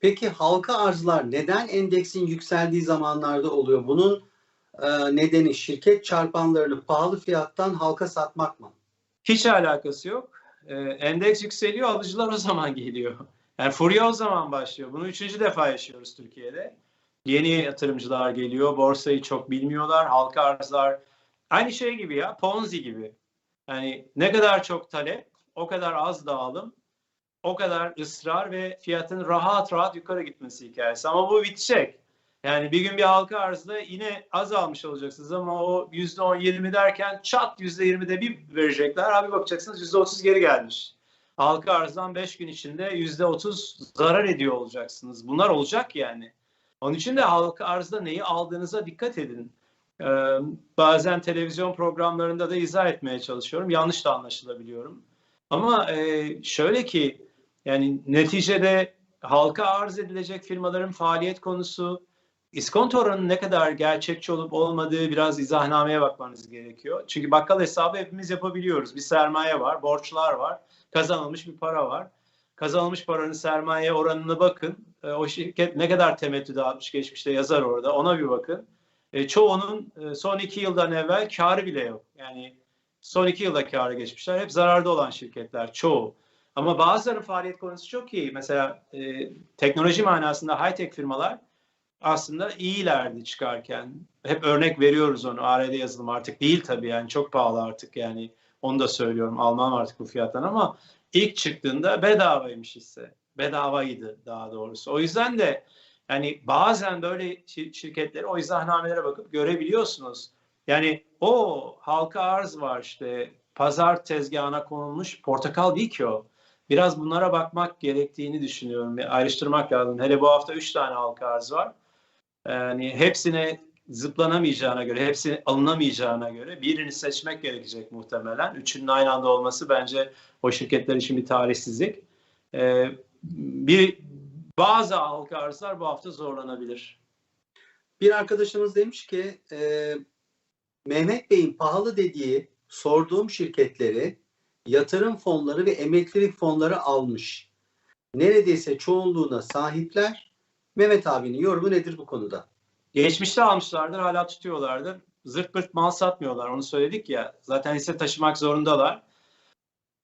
Peki halka arzlar neden endeksin yükseldiği zamanlarda oluyor? Bunun e, nedeni şirket çarpanlarını pahalı fiyattan halka satmak mı? Hiç alakası yok. Ee, endeks yükseliyor, alıcılar o zaman geliyor. Yani furya o zaman başlıyor. Bunu üçüncü defa yaşıyoruz Türkiye'de. Yeni yatırımcılar geliyor, borsayı çok bilmiyorlar, halka arzlar. Aynı şey gibi ya, Ponzi gibi. Yani ne kadar çok talep, o kadar az dağılım, o kadar ısrar ve fiyatın rahat rahat yukarı gitmesi hikayesi. Ama bu bitecek. Yani bir gün bir halka arzda yine az almış olacaksınız ama o yüzde on yirmi derken çat yüzde yirmide bir verecekler. Abi bakacaksınız yüzde otuz geri gelmiş. Halka arzdan beş gün içinde yüzde otuz zarar ediyor olacaksınız. Bunlar olacak yani. Onun için de halka arzda neyi aldığınıza dikkat edin. Ee, bazen televizyon programlarında da izah etmeye çalışıyorum. Yanlış da anlaşılabiliyorum. Ama e, şöyle ki yani neticede halka arz edilecek firmaların faaliyet konusu, iskonto oranının ne kadar gerçekçi olup olmadığı biraz izahnameye bakmanız gerekiyor. Çünkü bakkal hesabı hepimiz yapabiliyoruz. Bir sermaye var, borçlar var, kazanılmış bir para var. Kazanılmış paranın sermaye oranına bakın. E, o şirket ne kadar temettü dağıtmış geçmişte yazar orada. Ona bir bakın. E, çoğunun e, son iki yıldan evvel karı bile yok. Yani son iki yılda karı geçmişler. Hep zararda olan şirketler çoğu. Ama bazılarının faaliyet konusu çok iyi. Mesela e, teknoloji manasında high-tech firmalar aslında iyilerdi çıkarken. Hep örnek veriyoruz onu. ARD yazılım artık değil tabii yani çok pahalı artık yani. Onu da söylüyorum. Almam artık bu fiyattan ama ilk çıktığında bedavaymış hisse. Bedavaydı daha doğrusu. O yüzden de yani bazen böyle şirketleri o izahnamelere bakıp görebiliyorsunuz. Yani o halka arz var işte pazar tezgahına konulmuş portakal değil ki o. Biraz bunlara bakmak gerektiğini düşünüyorum. Ayrıştırmak lazım. Hele bu hafta üç tane halka arz var. Yani hepsine zıplanamayacağına göre, hepsini alınamayacağına göre birini seçmek gerekecek muhtemelen. Üçünün aynı anda olması bence o şirketler için bir tarihsizlik. Ee, bir bazı halka arzlar bu hafta zorlanabilir. Bir arkadaşımız demiş ki e, Mehmet Bey'in pahalı dediği sorduğum şirketleri yatırım fonları ve emeklilik fonları almış. Neredeyse çoğunluğuna sahipler. Mehmet abinin yorumu nedir bu konuda? Geçmişte almışlardır, hala tutuyorlardır. Zırt pırt mal satmıyorlar, onu söyledik ya. Zaten hisse taşımak zorundalar.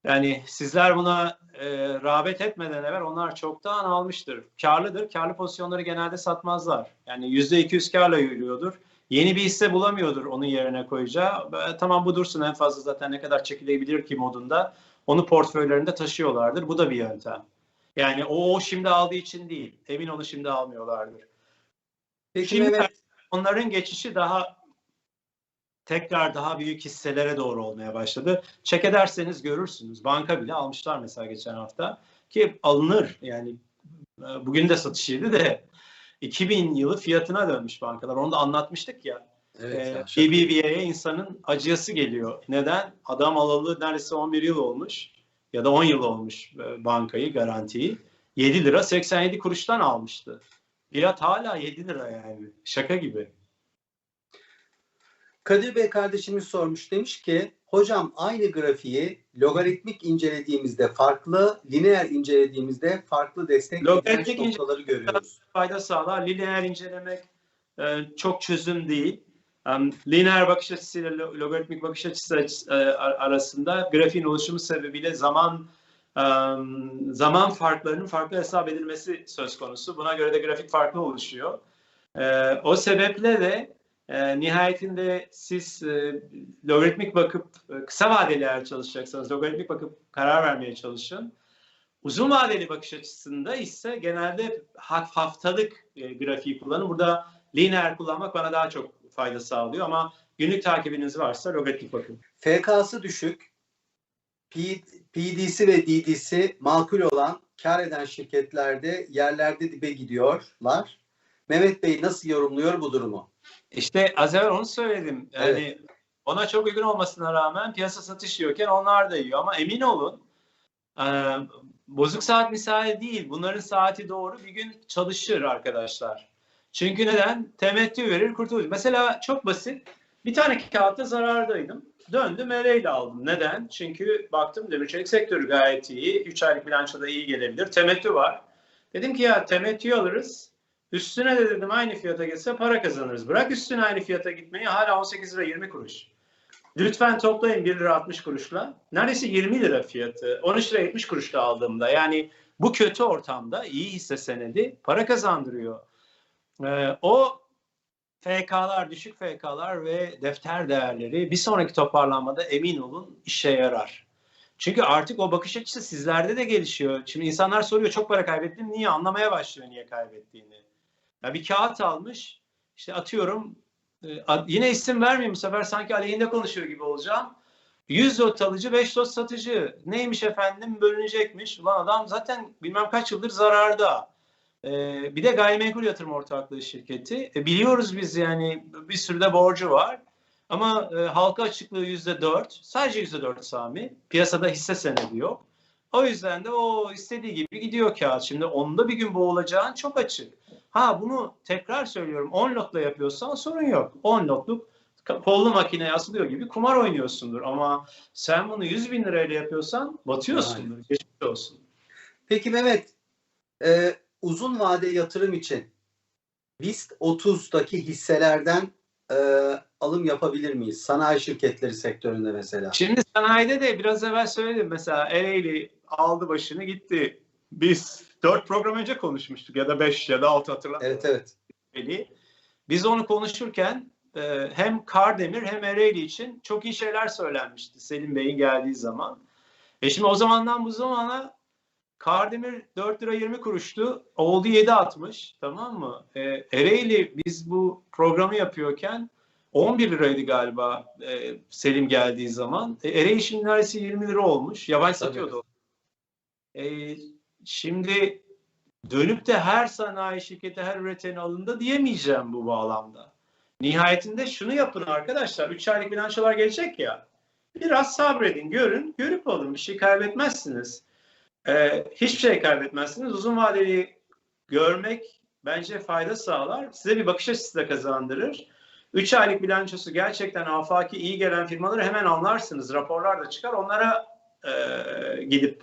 Yani sizler buna e, rağbet etmeden evvel onlar çoktan almıştır. Karlıdır. Karlı pozisyonları genelde satmazlar. Yani yüzde 200 karla yürüyordur. Yeni bir hisse bulamıyordur onun yerine koyacağı. E, tamam bu dursun en fazla zaten ne kadar çekilebilir ki modunda. Onu portföylerinde taşıyorlardır. Bu da bir yöntem. Yani o, o şimdi aldığı için değil. Emin olun şimdi almıyorlardır. Peki şimdi Mehmet... onların geçişi daha tekrar daha büyük hisselere doğru olmaya başladı. Çek ederseniz görürsünüz. Banka bile almışlar mesela geçen hafta ki alınır. Yani e, bugün de satışıydı de 2000 yılı fiyatına dönmüş bankalar. Onu da anlatmıştık ya. Evet, ee, BBVA'ya insanın acısı geliyor. Neden? Adam alalı neredeyse 11 yıl olmuş ya da 10 yıl olmuş e, bankayı, garantiyi. 7 lira 87 kuruştan almıştı. Fiyat hala 7 lira yani. Şaka gibi. Kadir Bey kardeşimiz sormuş demiş ki hocam aynı grafiği logaritmik incelediğimizde farklı, lineer incelediğimizde farklı destek logaritmik noktaları görüyoruz. Fayda sağlar. Lineer incelemek e, çok çözüm değil. Um, lineer bakış açısıyla logaritmik bakış açısı e, arasında grafiğin oluşumu sebebiyle zaman um, zaman farklarının farklı hesap edilmesi söz konusu. Buna göre de grafik farklı oluşuyor. E, o sebeple de e, nihayetinde siz e, logaritmik bakıp e, kısa vadeli eğer çalışacaksanız logaritmik bakıp karar vermeye çalışın. Uzun vadeli bakış açısında ise genelde haftalık e, grafiği kullanın. Burada lineer kullanmak bana daha çok fayda sağlıyor ama günlük takibiniz varsa logaritmik bakın. FK'sı düşük, PD'si ve DD'si makul olan kar eden şirketlerde yerlerde dibe gidiyorlar. Mehmet Bey nasıl yorumluyor bu durumu? İşte az evvel onu söyledim. Yani evet. ona çok uygun olmasına rağmen piyasa satış yiyorken onlar da yiyor. Ama emin olun e, bozuk saat misali değil. Bunların saati doğru bir gün çalışır arkadaşlar. Çünkü neden? Temettü verir kurtulur. Mesela çok basit. Bir tane kağıtta zarardaydım. Döndüm ile aldım. Neden? Çünkü baktım demir çelik sektörü gayet iyi. 3 aylık bilançoda iyi gelebilir. Temettü var. Dedim ki ya temettü alırız. Üstüne de dedim aynı fiyata gitse para kazanırız. Bırak üstüne aynı fiyata gitmeyi hala 18 lira 20 kuruş. Lütfen toplayın 1 lira 60 kuruşla. Neredeyse 20 lira fiyatı. 13 lira 70 kuruşla aldığımda. Yani bu kötü ortamda iyi hisse senedi para kazandırıyor. Ee, o FK'lar, düşük FK'lar ve defter değerleri bir sonraki toparlanmada emin olun işe yarar. Çünkü artık o bakış açısı sizlerde de gelişiyor. Şimdi insanlar soruyor çok para kaybettim. Niye? Anlamaya başlıyor niye kaybettiğini. Ya bir kağıt almış. işte atıyorum e, yine isim vermeyeyim bu sefer sanki aleyhinde konuşuyor gibi olacağım. 100 lot alıcı 5 lot satıcı. Neymiş efendim bölünecekmiş. Ulan adam zaten bilmem kaç yıldır zararda. Ee, bir de gayrimenkul yatırım ortaklığı şirketi. E, biliyoruz biz yani bir sürü de borcu var. Ama e, halka açıklığı yüzde dört. Sadece yüzde dört Sami. Piyasada hisse senedi yok. O yüzden de o istediği gibi gidiyor kağıt. Şimdi onda bir gün boğulacağın çok açık. Ha bunu tekrar söylüyorum. 10 lotla yapıyorsan sorun yok. 10 lotluk kollu makineye asılıyor gibi kumar oynuyorsundur. Ama sen bunu 100 bin lirayla yapıyorsan batıyorsundur. Geçmiş olsun. Peki Mehmet, e, uzun vade yatırım için BIST 30'daki hisselerden e, alım yapabilir miyiz? Sanayi şirketleri sektöründe mesela. Şimdi sanayide de biraz evvel söyledim. Mesela Ereğli aldı başını gitti. Biz 4 program önce konuşmuştuk ya da 5 ya da 6 hatırlamıyorum. Evet evet. Biz onu konuşurken e, hem Kardemir hem Ereğli için çok iyi şeyler söylenmişti Selim Bey'in geldiği zaman. E şimdi o zamandan bu zamana Kardemir 4 lira 20 kuruştu. Oldu 7.60 tamam mı? E, Ereğli biz bu programı yapıyorken 11 liraydı galiba e, Selim geldiği zaman. E, Ereğli şimdi neredeyse 20 lira olmuş. Tabii. satıyordu. E, şimdi dönüp de her sanayi şirketi, her üreteni alında diyemeyeceğim bu bağlamda. Nihayetinde şunu yapın arkadaşlar. 3 aylık bilançolar gelecek ya. Biraz sabredin, görün, görüp alın. Bir şey kaybetmezsiniz. Ee, hiçbir şey kaybetmezsiniz. Uzun vadeli görmek bence fayda sağlar. Size bir bakış açısı da kazandırır. 3 aylık bilançosu gerçekten afaki iyi gelen firmaları hemen anlarsınız. Raporlar da çıkar. Onlara e, gidip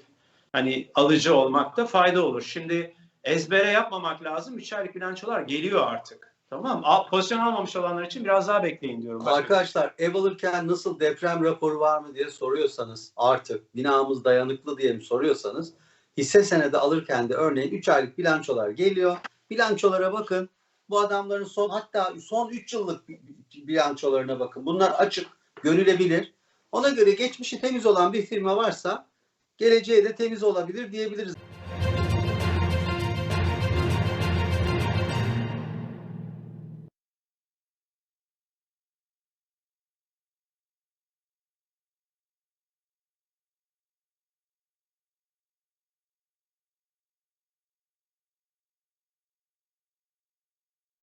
hani alıcı olmakta fayda olur. Şimdi ezbere yapmamak lazım. 3 aylık bilançolar geliyor artık. Tamam. Al, pozisyon almamış olanlar için biraz daha bekleyin diyorum. Başka- Arkadaşlar ev alırken nasıl deprem raporu var mı diye soruyorsanız artık binamız dayanıklı diye mi soruyorsanız hisse senedi alırken de örneğin 3 aylık bilançolar geliyor. Bilançolara bakın. Bu adamların son hatta son 3 yıllık bi- bi- bilançolarına bakın. Bunlar açık, görülebilir. Ona göre geçmişi temiz olan bir firma varsa geleceği de temiz olabilir diyebiliriz.